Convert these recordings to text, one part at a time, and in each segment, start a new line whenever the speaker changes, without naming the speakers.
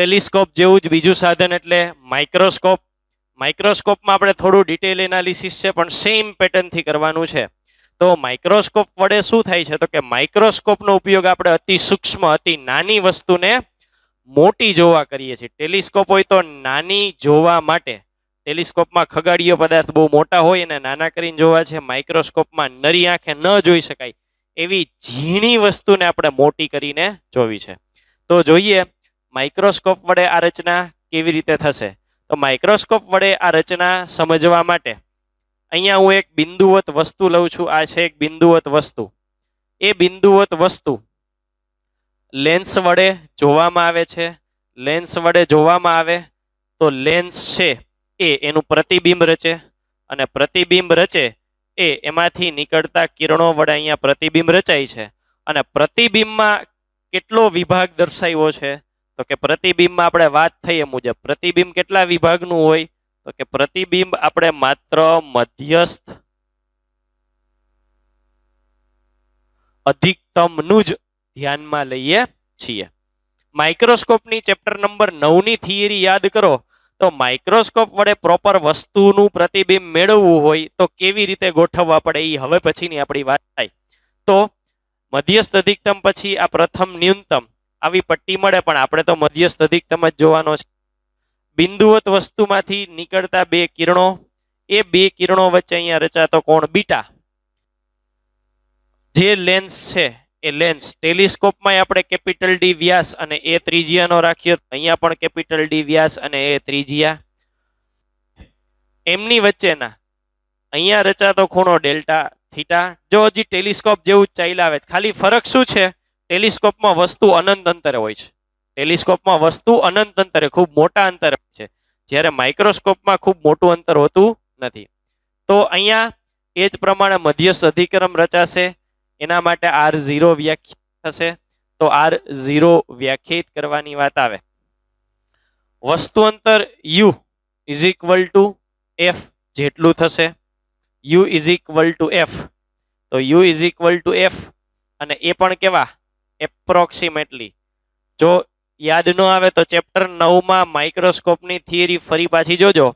Telescope જેવું જ બીજું સાધન એટલે માઇક્રોસ્કોપ. માઇક્રોસ્કોપમાં આપણે થોડું ડિટેલ એનાલિસિસ છે, પણ સેમ પેટર્નથી કરવાનું છે. તો માઇક્રોસ્કોપ વડે શું થાય છે? તો કે માઇક્રોસ્કોપનો ઉપયોગ આપણે અતિ સૂક્ષ્મ, અતિ નાની વસ્તુને મોટી જોવા કરીએ છીએ. ટેલિસ્કોપ હોય તો નાની જોવા માટે. ટેલિસ્કોપમાં ખગાડીયો પદાર્થ બહુ મોટા હોય અને નાના કરીને જોવા છે. માઇક્રોસ્કોપમાં નરી આંખે ન જોઈ શકાય. એવી ઝીણી વસ્તુને આપણે મોટી કરીને જોવી છે. તો જોઈએ માઇક્રોસ્કોપ વડે આ રચના કેવી રીતે થશે? તો માઇક્રોસ્કોપ વડે આ રચના સમજવા માટે અહીંયા હું એક બિંદુવત વસ્તુ લઉં છું. આ છે એક બિંદુવત વસ્તુ. એ બિંદુવત વસ્તુ લેન્સ વડે જોવામાં આવે છે. લેન્સ વડે જોવામાં આવે તો લેન્સ છે એ એનું પ્રતિબિંબ રચે અને પ્રતિબિંબ રચે એ એમાંથી નીકળતા કિરણો વડે અહીંયા પ્રતિબિંબ રચાય છે. અને પ્રતિબિંબમાં કેટલો વિભાગ દર્શાવ્યો છે? તો કે પ્રતિબિંબમાં આપણે વાત થઈ એ મુજબ, પ્રતિબિંબ કેટલા વિભાગનું હોય? તો કે પ્રતિબિંબ આપણે માત્ર મધ્યસ્થ, અધિકતમનું જ ધ્યાનમાં લઈએ છીએ. માઇક્રોસ્કોપની ચેપ્ટર નંબર નવની થિયરી યાદ કરો. તો માઇક્રોસ્કોપ વડે પ્રોપર વસ્તુનું પ્રતિબિંબ મેળવવું હોય તો કેવી રીતે ગોઠવવા પડે એ હવે પછીની આપણી વાત થાય. તો મધ્યસ્થ અધિકતમ પછી આ પ્રથમ ન્યૂનતમ. આવી પટ્ટી મળે, પણ આપણે તો મધ્યસ્થ અધિકતમ જ જોવાનો છે. બિંદુવત વસ્તુમાંથી નીકળતા બે કિરણો, એ બે કિરણો વચ્ચે અહીંયા રચાતો કોણ? બીટા. જે લેન્સ છે, એ લેન્સ ટેલિસ્કોપમાં આપણે કેપિટલ ડી વ્યાસ અને એ ત્રિજ્યાનો રાખ્યો. અહીંયા પણ કેપિટલ ડી વ્યાસ અને એ ત્રિજ્યા. એમની વચ્ચેના, અહીંયા રચાતો ખૂણો ડેલ્ટા, થીટા. જો હજી ટેલિસ્કોપ જેવું જ આવે ખાલી ફરક શું છે? ટેલિસ્કોપમાં વસ્તુ અનંત અંતરે હોય છે. ટેલિસ્કોપમાં વસ્તુ અનંત અંતરે, ખૂબ મોટા અંતરે હોય છે. જ્યારે માઇક્રોસ્કોપમાં ખૂબ મોટું અંતર હોતું નથી. તો અહીંયા એ જ પ્રમાણે મધ્યસ્થ અધિક્રમ રચાશે. એના માટે આર ઝીરો વ્યાખ્યા થશે. તો આર ઝીરો વ્યાખ્યાયિત કરવાની વાત આવે. વસ્તુ અંતર U is equal to F જેટલું થશે. U is equal to F. તો U is equal to F અને એ પણ કેવા? એપ્રોક્સિમેટલી જો યાદ ન આવે તો ચેપ્ટર નવમાં માઇક્રોસ્કોપની થિયરી ફરી પાછી જોજો.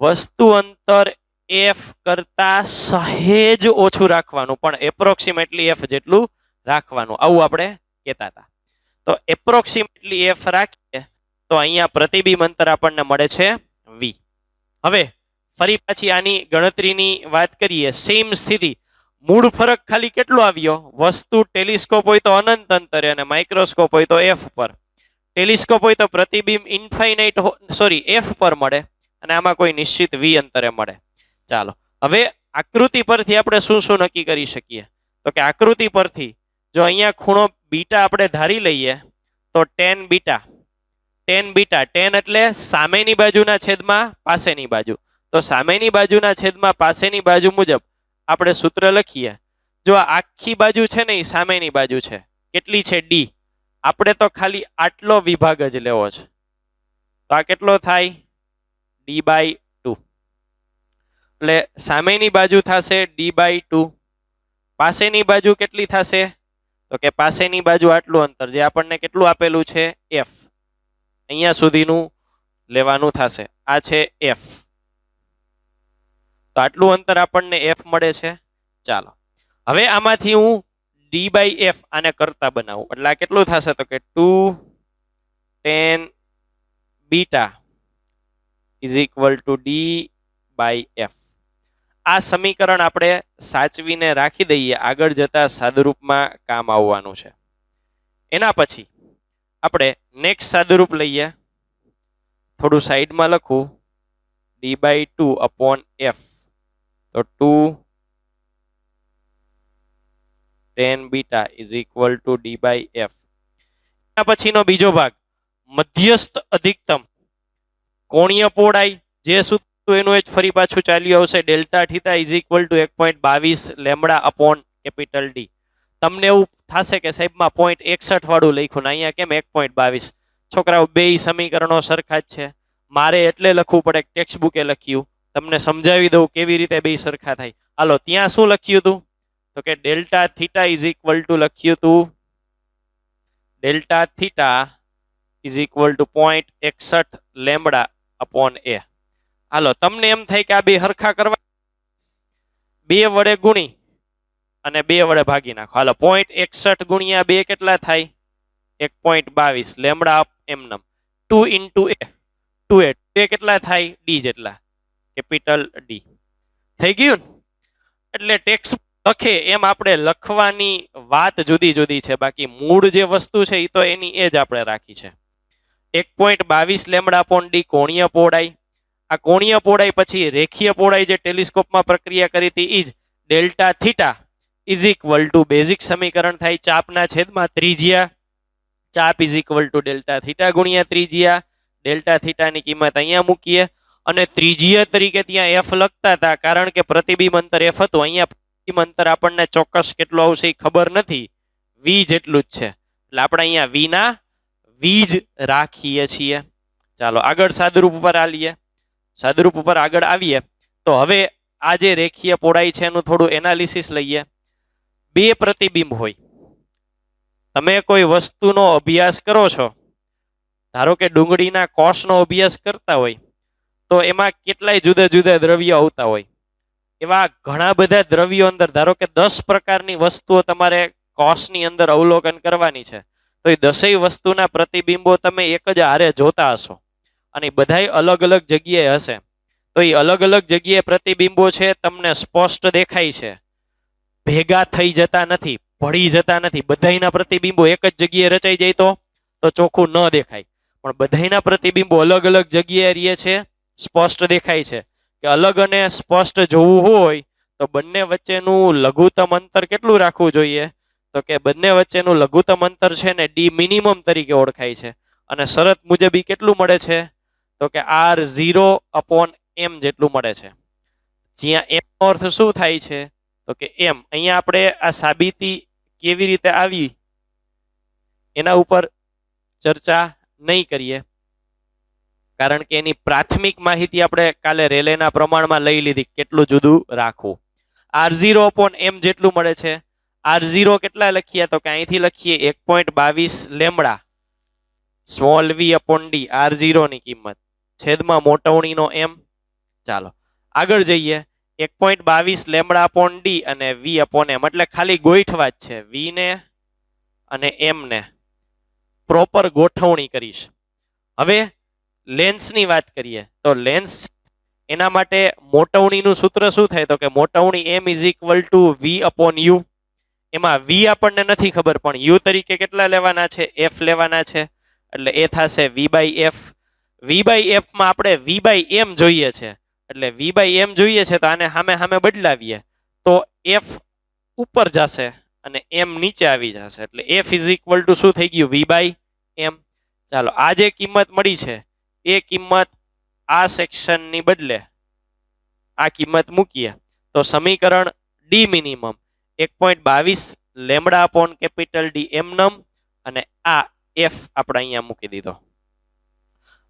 વસ્તુ અંતર એફ કરતા સહેજ ઓછું રાખવાનું, પણ એપ્રોક્સિમેટલી એફ જેટલું રાખવાનું. આવું આપણે કહેતા હતા. તો એપ્રોક્સિમેટલી એફ રાખીએ તો અહીંયા પ્રતિબિંબ અંતર આપણને મળે છે વી હવે ફરી પાછી આની ગણતરીની વાત કરીએ. સેમ સ્થિતિ. મૂળ ફરક ખાલી કેટલો આવ્યો? વસ્તુ ટેલિસ્કોપ હોય તો અનંત અંતરે અને માઇક્રોસ્કોપ હોય તો એફ પર. ટેલિસ્કોપ હોય તો પ્રતિબિંબ ઇન્ફાઇનાઇટ સોરી એફ પર મળે અને આમાં કોઈ નિશ્ચિત વી અંતરે મળે. ચાલો, હવે આકૃતિ પરથી આપણે શું શું નક્કી કરી શકીએ? તો કે આકૃતિ પરથી જો અહીંયા ખૂણો બીટા આપણે ધારી લઈએ, તો tan beta. Tan beta, tan એટલે સામેની બાજુના છેદમાં પાસેની બાજુ. તો સામેની બાજુના છેદમાં પાસેની બાજુ મુજબ આપણે સૂત્ર લખીએ. જો આખી બાજુ છે ને એ સામેની બાજુ છે, કેટલી છે ડી આપણે તો ખાલી આટલો વિભાગ જ લેવો છે. તો આ કેટલો થાય? ડી બાય ટુ એટલે સામેની બાજુ થશે ડી બાય ટુ પાસેની બાજુ કેટલી થશે? તો કે પાસેની બાજુ આટલું અંતર, જે આપણને કેટલું આપેલું છે? એફ અહીંયા સુધીનું લેવાનું થશે. આ છે એફ આટલું અંતર આપણને એફ મળે છે. ચાલો. હવે આમાંથી હું ડી બાય એફ આને કરતા બનાવું. એટલે આ કેટલું થશે? તો કે two tan beta is equal to D by F આ સમીકરણ આપણે સાચવીને રાખી દઈએ. આગળ જતા સાદુરૂપમાં કામ આવવાનું છે. એના પછી આપણે નેક્સ્ટ સાદુરૂપ લઈએ. થોડું સાઈડમાં લખું. D by two upon F તો two tan beta is equal to D by F. એના પછીનો બીજો ભાગ, મધ્યસ્થ અધિકતમ કોણીય પહોળાઈ, જે સૂત્ર એનું જ ફરી પાછું ચાલ્યું આવશે, delta theta is equal to એક પોઈન્ટ બાવીસ લેમડા અપોન કેપિટલ ડી. તમને એવું થશે કે સાહેબમાં પોઈન્ટ એકસઠ વાળું લખ્યું ને અહીંયા કેમ એક પોઈન્ટ બાવીસ? છોકરાઓ, બે સમીકરણો સરખા જ છે. મારે એટલે લખવું પડે ટેક્સ્ટ બુકે લખ્યું. તમને સમજાવી દઉં કેવી રીતે બે સરખા થાય. હાલો, ત્યાં શું લખ્યું હતું તો કે delta theta is equal to લખ્યું હતું delta theta is equal to point એકસઠ લેમડા અપોન એ. હાલો, તમને એમ થાય કે આ બે હરખા કરવા બે વડે ગુણી અને બે વડે ભાગી નાખો. હાલો, પોઈન્ટ એકસઠ ગુણ્યા બે કેટલા થાય? એક પોઈન્ટ બાવીસ lambda એમનમ two into A. Two A કેટલા થાય? ડી જેટલા. કેપિટલ ડી થઈ ગયું એટલે ટેક્સ લખે, એમ આપણે લખવાની વાત જુદી જુદી છે. બાકી મૂળ જે વસ્તુ છે એ તો એની એ જ આપણે રાખી છે. એક પોઈન્ટ બાવીસ લેમડા પોન ડી કોણીય પહોળાઈ. આ કોણીય પહોળાઈ પછી રેખીય પહોળાઈ જે ટેલિસ્કોપમાં પ્રક્રિયા કરી હતી જ delta theta is equal to basic સમીકરણ થાય ચાપના છેદમાં ત્રિજ્યા. ચાપ is equal to delta theta ગુણ્યા ત્રિજ્યા. ડેલ્ટા થીટાની કિંમત અહીંયા મૂકીએ. અને ત્રિજ્ય તરીકે ત્યાં એફ લખતા હતા, કારણ કે પ્રતિબિંબ અંતર એફ હતું. અહીંયા પ્રતિબિંબ અંતર આપણને ચોક્કસ કેટલું આવશે એ ખબર નથી. વી જેટલું જ છે. એટલે આપણે અહીંયા વીના વી જ રાખીએ છીએ. ચાલો, આગળ સાદુરૂપ ઉપર આવીએ સાદુરૂપ ઉપર આગળ આવીએ. તો હવે આ જે રેખીય પહોળાઈ છે એનું થોડું એનાલિસિસ લઈએ. બે પ્રતિબિંબ હોય. તમે કોઈ વસ્તુનો અભ્યાસ કરો છો, ધારો કે ડુંગળીના કોષનો અભ્યાસ કરતા હોય તો એમાં કેટલાય જુદા જુદા દ્રવ્યો આવતા હોય. એવા ઘણા બધા દ્રવ્યો અંદર, ધારો કે દસ પ્રકારની વસ્તુઓ તમારે કોષની અંદર અવલોકન કરવાની છે, તો એ દસેય વસ્તુના પ્રતિબિંબો તમે એક જ હારે જોતા હશો. અને બધાય અલગ અલગ જગ્યાએ હશે. તો એ અલગ અલગ જગ્યાએ પ્રતિબિંબો છે, તમને સ્પષ્ટ દેખાય છે. ભેગા થઈ જતા નથી, ભળી જતા નથી. બધાયના પ્રતિબિંબો એક જ જગ્યાએ રચાઈ જાય તો? ચોખ્ખું ન દેખાય. પણ બધાયના પ્રતિબિંબો અલગ અલગ જગ્યાએ રહીએ છે સ્પષ્ટ દેખાય છે કે અલગ અને સ્પષ્ટ જોવું હોય તો બંને વચ્ચેનું લઘુત્તમ અંતર કેટલું રાખવું જોઈએ? તો કે બંને વચ્ચેનું લઘુત્તમ અંતર છે ને ડી મિનિમમ તરીકે ઓળખાય છે. અને શરત મુજબ ઈ કેટલું મળે છે? તો કે આર ઝીરો અપોન એમ જેટલું મળે છે. જ્યાં એમનો અર્થ શું થાય છે? તો કે એમ, અહીંયા આપણે આ સાબિતી કેવી રીતે આવી? એના ઉપર ચર્ચા નહીં કરીએ. કારણ કે એની પ્રાથમિક માહિતી આપણે કાલે રેલેના પ્રમાણમાં લઈ લીધી કેટલું જુદું રાખવું. આર ઝીરો અપોન એમ જેટલું મળે છે. આર ઝીરો કેટલા લખીએ? તો કે અહીંથી લખીએ એક પોઈન્ટ બાવીસ lambda. Small V upon D R ઝીરોની કિંમત. છેદમાં મોટવણીનો એમ ચાલો, આગળ જઈએ. એક પોઈન્ટ બાવીસ લેમડા અપોન ડી અને વી અપોન એમ એટલે ખાલી ગોઠવા જ છે. વી ને અને એમ ને. પ્રોપર ગોઠવણી કરીશ. હવે લેન્સની વાત કરીએ, તો લેન્સ એના માટે મોટવણીનું સૂત્ર શું થાય? તો કે મોટવણી M is equal to V upon U એમાં વી આપણને નથી ખબર, પણ યુ તરીકે કેટલા લેવાના છે? એફ લેવાના છે. એટલે એ થશે V by F V by એફમાં આપણે વી બાય એમ જોઈએ છે. એટલે વી બાય એમ જોઈએ છે તો આને સામે સામે બદલાવીએ. તો એફ ઉપર જશે અને એમ નીચે આવી જશે. એટલે એફ ઇઝ ઇક્વલ ટુ શું થઈ ગયું? વી બાય એમ ચાલો, આ જે કિંમત મળી છે એ કિંમત આ સેક્શનની બદલે આ કિંમત મૂકીએ. તો સમીકરણ ડી મિનિમમ એક પોઈન્ટ બાવીસ લેમડા અપોન કેપિટલ ડી એમનમ અને આ એફ આપણે અહીંયા મૂકી દીધો.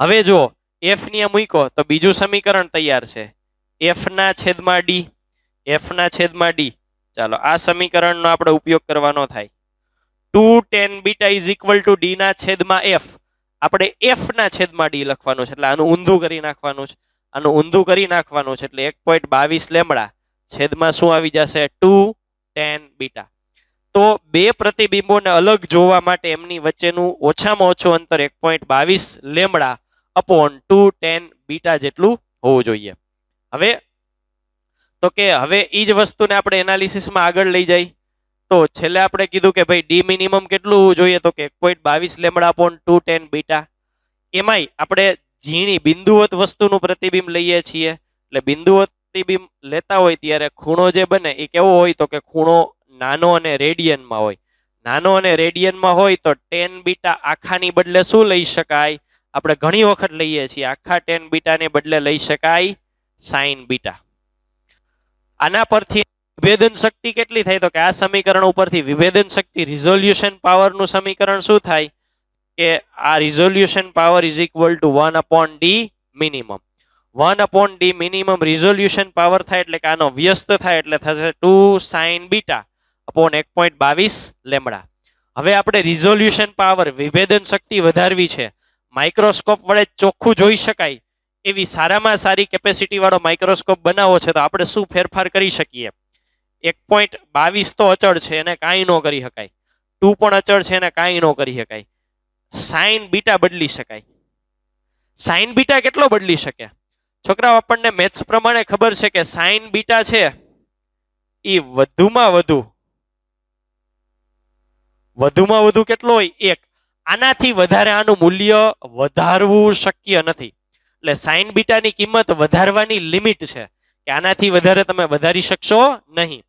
હવે જો એફની મૂકો તો બીજું સમીકરણ તૈયાર છે. એફના છેદમાં ડી એફના છેદમાં ડી ચાલો, આ સમીકરણનો આપણે ઉપયોગ કરવાનો થાય. Two tan beta is equal to ડીના છેદમાં એફ આપણે એફ ના છેદમાં ડી લખવાનું છે, એટલે આનું ઊંધું કરી નાખવાનું છે. આનું ઊંધું કરી નાખવાનું છે, એટલે એક પોઈન્ટ બાવીસ લેમડા છેદમાં શું આવી જશે? ટુ ટેન બીટા તો બે પ્રતિબિંબોને અલગ જોવા માટે એમની વચ્ચેનું ઓછામાં ઓછું અંતર એક પોઈન્ટ બાવીસ lambda upon two tan beta જેટલું હોવું જોઈએ. હવે, તો કે હવે એ જ વસ્તુને આપણે એનાલિસિસમાં આગળ લઈ જઈ. તો છેલ્લે આપણે કીધું કે ભાઈ ડી મિનિમમ કેટલું જોઈએ તો કે એક પોઈન્ટ બાવીસ lambda point two tan beta એમાંય આપણે ઝીણી બિંદુવત વસ્તુનું પ્રતિબિંબ લઈએ છીએ. એટલે બિંદુવત પ્રતિબિંબ લેતા હોય ત્યારે ખૂણો જે બને એ કેવો હોય તો કે ખૂણો નાનો અને રેડિયનમાં હોય. નાનો અને રેડિયનમાં હોય તો ટેન બીટા આખાની બદલે શું લઈ શકાય? આપણે ઘણી વખત લઈએ છીએ. આખા ટેન બીટાને બદલે લઈ શકાય સાઈન બીટા આના પરથી વિભેદન શક્તિ કેટલી થાય? તો કે આ સમીકરણ ઉપરથી વિભેદન શક્તિ રિઝોલ્યુશન પાવરનું સમીકરણ શું થાય? કે આ resolution power is equal to one upon D minimum one upon D minimum resolution power થાય એટલે કે આનો વ્યસ્ત થાય એટલે થશે ટુ સાઇન બીટા અપોન એક પોઈન્ટ બાવીસ લેમડા હવે આપણે રિઝોલ્યુશન પાવર વિભેદન શક્તિ વધારવી છે. માઇક્રોસ્કોપ વડે ચોખ્ખું જોઈ શકાય. એવી સારામાં સારી કેપેસિટી વાળો માઇક્રોસ્કોપ બનાવવો છે તો આપણે શું ફેરફાર કરી શકીએ? એક પોઈન્ટ બાવીસ તો અચળ છે એને કાંઈ ન કરી શકાય. ટુ પણ અચળ છે એને કાંઈ ન કરી શકાય. સાઇન બીટા બદલી શકાય. સાઇન બીટા કેટલો બદલી શકે? છોકરાઓ, આપણને મેથ્સ પ્રમાણે ખબર છે કે સાઈન બીટા છે એ વધુમાં વધુ. વધુમાં વધુ કેટલો હોય? એક. આનાથી વધારે આનું મૂલ્ય વધારવું શક્ય નથી. એટલે સાઇન બીટાની કિંમત વધારવાની લિમિટ છે કે આનાથી વધારે તમે વધારી શકશો નહીં.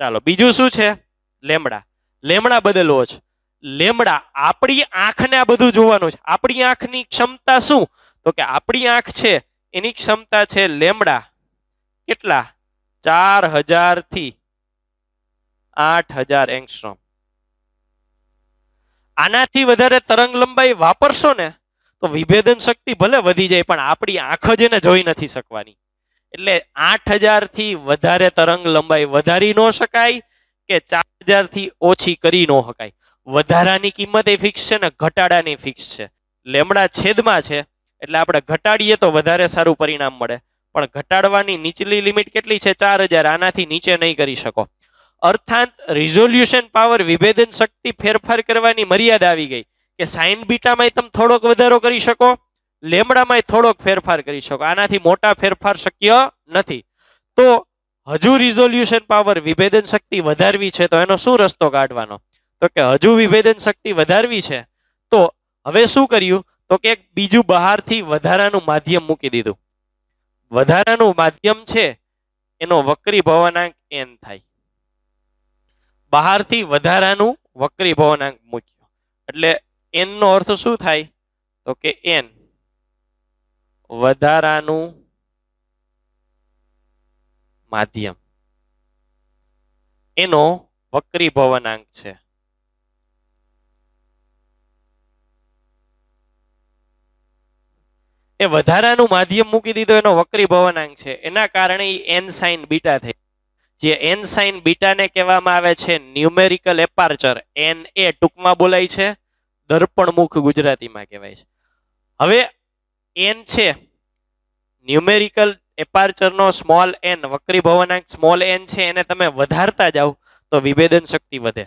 ચાલો, બીજું શું છે? લેમડા. લેમડા બદલવો છે. લેમડા આપણી આંખને આ બધું જોવાનું છે. આપણી આંખની ક્ષમતા શું? તો કે આપણી આંખ છે, એની ક્ષમતા છે લેમડા કેટલા? ચાર હજારથી આઠ હજાર એંગસ્ટ્રોમ. આનાથી વધારે તરંગ લંબાઈ વાપરશો ને, તો વિભેદન શક્તિ ભલે વધી જાય, પણ આપણી આંખ જ એને જોઈ નથી શકવાની. એટલે આઠ હજારથી વધારે તરંગ લંબાઈ વધારી ન શકાય કે ચાર હજારથી ઓછી કરી ન શકાય. વધારાની કિંમત એ ફિક્સ છે ને ઘટાડાની ફિક્સ છે. લેમડા છેદમાં છે. એટલે આપણે ઘટાડીએ તો વધારે સારું પરિણામ મળે. પણ ઘટાડવાની નીચલી લિમિટ કેટલી છે? ચાર હજાર. આનાથી નીચે નહીં કરી શકો. અર્થાત રિઝોલ્યુશન પાવર વિભેદન શક્તિ ફેરફાર કરવાની મર્યાદા આવી ગઈ કે સાઇન બીટામાં તમે થોડોક વધારો કરી શકો. લેમડામાં થોડોક ફેરફાર કરી શકો. આનાથી મોટા ફેરફાર શક્ય નથી. તો હજુ રિઝોલ્યુશન પાવર વિભેદન શક્તિ વધારવી છે, તો એનો શું રસ્તો કાઢવાનો? તો કે હજુ વિભેદન શક્તિ વધારવી છે, તો હવે શું કર્યું? તો કે બીજું બહારથી વધારાનું માધ્યમ મૂકી દીધું. વધારાનું માધ્યમ છે, એનો વક્રી ભવનાંક એન થાય. બહારથી વધારાનું વક્રી ભવનાંક મૂક્યો. એટલે એનનો અર્થ શું થાય? તો કે એન વધારાનું માધ્યમ. એનો વક્રી ભવનાંક છે. એ વધારાનું માધ્યમ મૂકી દીધો, એનો વક્રી ભવનાંક છે. એના કારણે એન સાઇન બીટા થઈ જે એન સાઇન બીટાને કહેવામાં આવે છે ન્યુમેરિકલ એપાર્ચર. એન એ ટૂંકમાં બોલાય છે, દર્પણમુખ ગુજરાતીમાં કહેવાય છે. હવે એન છે. ન્યુમેરિકલ એપાર્ચરનો સ્મોલ એન વક્રી ભવનાંક સ્મોલ એન છે, એને તમે વધારતા જાઓ તો વિભેદન શક્તિ વધે.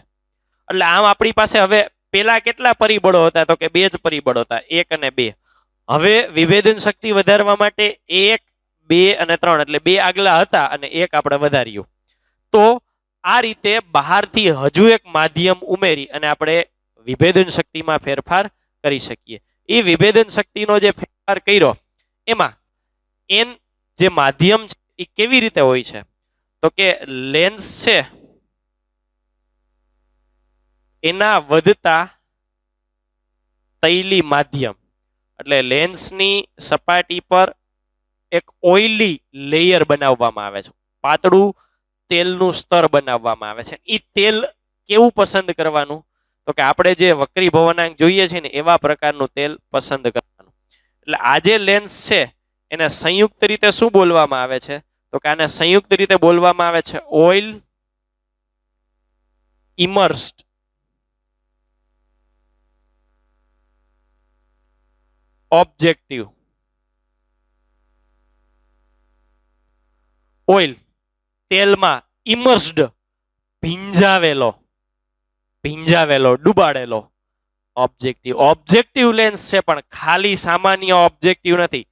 એટલે આમ આપણી પાસે હવે પેલા કેટલા પરિબળો હતા તો કે બે જ પરિબળો હતા, એક અને બે. હવે વિભેદન શક્તિ વધારવા માટે એક, બે અને ત્રણ, એટલે બે આગલા હતા અને એક આપણે વધાર્યું. તો આ રીતે બહારથી હજુ એક માધ્યમ ઉમેરી અને આપણે વિભેદન શક્તિમાં ફેરફાર કરી શકીએ. એ વિભેદન શક્તિનો જે કર્યો. એમાં એન જે માધ્યમ છે એ કેવી રીતે હોય છે? તો કે લેન્સ છે એના વધતા તૈલી માધ્યમ. એટલે લેન્સની સપાટી પર એક ઓઇલી લેયર બનાવવામાં આવે છે. પાતળું તેલનું સ્તર બનાવવામાં આવે છે. એ તેલ કેવું પસંદ કરવાનું? તો કે આપણે જે વક્રી ભવનાંક જોઈએ છે ને એવા પ્રકારનું તેલ પસંદ કરવાનું એટલે આ જે લેન્સ છે, એને સંયુક્ત રીતે શું બોલવામાં આવે છે? તો કે આને સંયુક્ત રીતે બોલવામાં આવે છે ઓઇલ ઇમર્સ્ડ ઓબ્જેક્ટિવ ઓઇલ તેલમાં ઇમર્સ્ડ ભીંજાવેલો. ભીંજાવેલો, ડુબાડેલો. ઓબ્જેક્ટિવ ઓબ્જેક્ટિવ લેન્સ છે, પણ ખાલી સામાન્ય ઓબ્જેક્ટિવ નથી.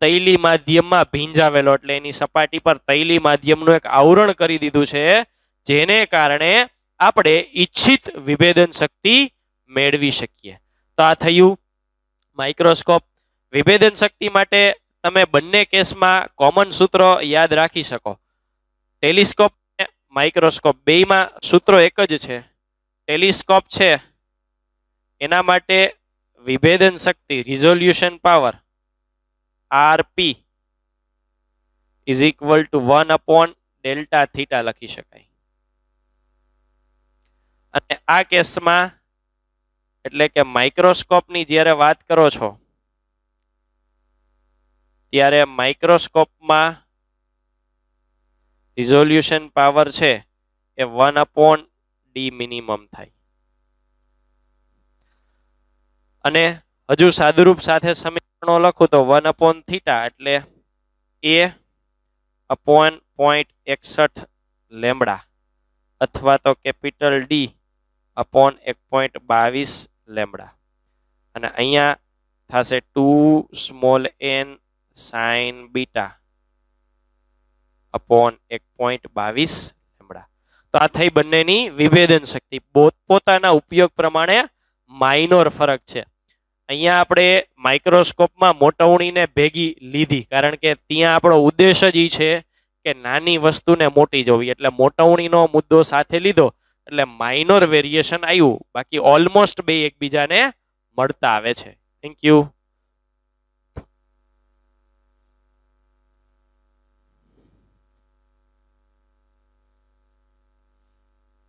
તૈલી માધ્યમમાં ભીંજાવેલો, એટલે એની સપાટી પર તૈલી માધ્યમનું એક આવરણ કરી દીધું છે, જેને કારણે આપણે ઈચ્છિત વિભેદન શક્તિ મેળવી શકીએ. તો આ થયું માઇક્રોસ્કોપ વિભેદન શક્તિ માટે તમે બંને કેસમાં કોમન સૂત્ર યાદ રાખી શકો. ટેલિસ્કોપ માઇક્રોસ્કોપ બેયમાં સૂત્રો એક જ છે. ટેલિસ્કોપ છે. એના માટે વિભેદન શક્તિ resolution power RP is equal to one upon delta theta લખી શકાય. અને આ કેસમાં, એટલે કે માઇક્રોસ્કોપની જ્યારે વાત કરો છો, ત્યારે માઇક્રોસ્કોપમાં રિઝોલ્યુશન પાવર છે એ વન અપોન ડી મિનિમમ થાય. અને હજુ સાદુરૂપ સાથે સમીકરણો લખું તો વન અપોન થીટા એટલે એ અપોન પોઈન્ટ એકસઠ લેમડા અથવા તો કેપિટલ ડી અપોન એક પોઈન્ટ બાવીસ લેમડા અને અહીંયા થશે two small N sine beta upon એક પોઈન્ટ બાવીસ લેમડા તો આ થઈ બંનેની વિભેદન શક્તિ. પોતપોતાના ઉપયોગ પ્રમાણે માઇનોર ફરક છે. અહીંયા આપણે માઇક્રોસ્કોપમાં મોટવણીને ભેગી લીધી, કારણ કે ત્યાં આપણો ઉદ્દેશ જ એ છે કે નાની વસ્તુને મોટી જોવી. એટલે મોટવણીનો મુદ્દો સાથે લીધો, એટલે માઇનોર વેરિએશન આવ્યું. બાકી ઓલમોસ્ટ બે એકબીજાને મળતા આવે છે. Thank you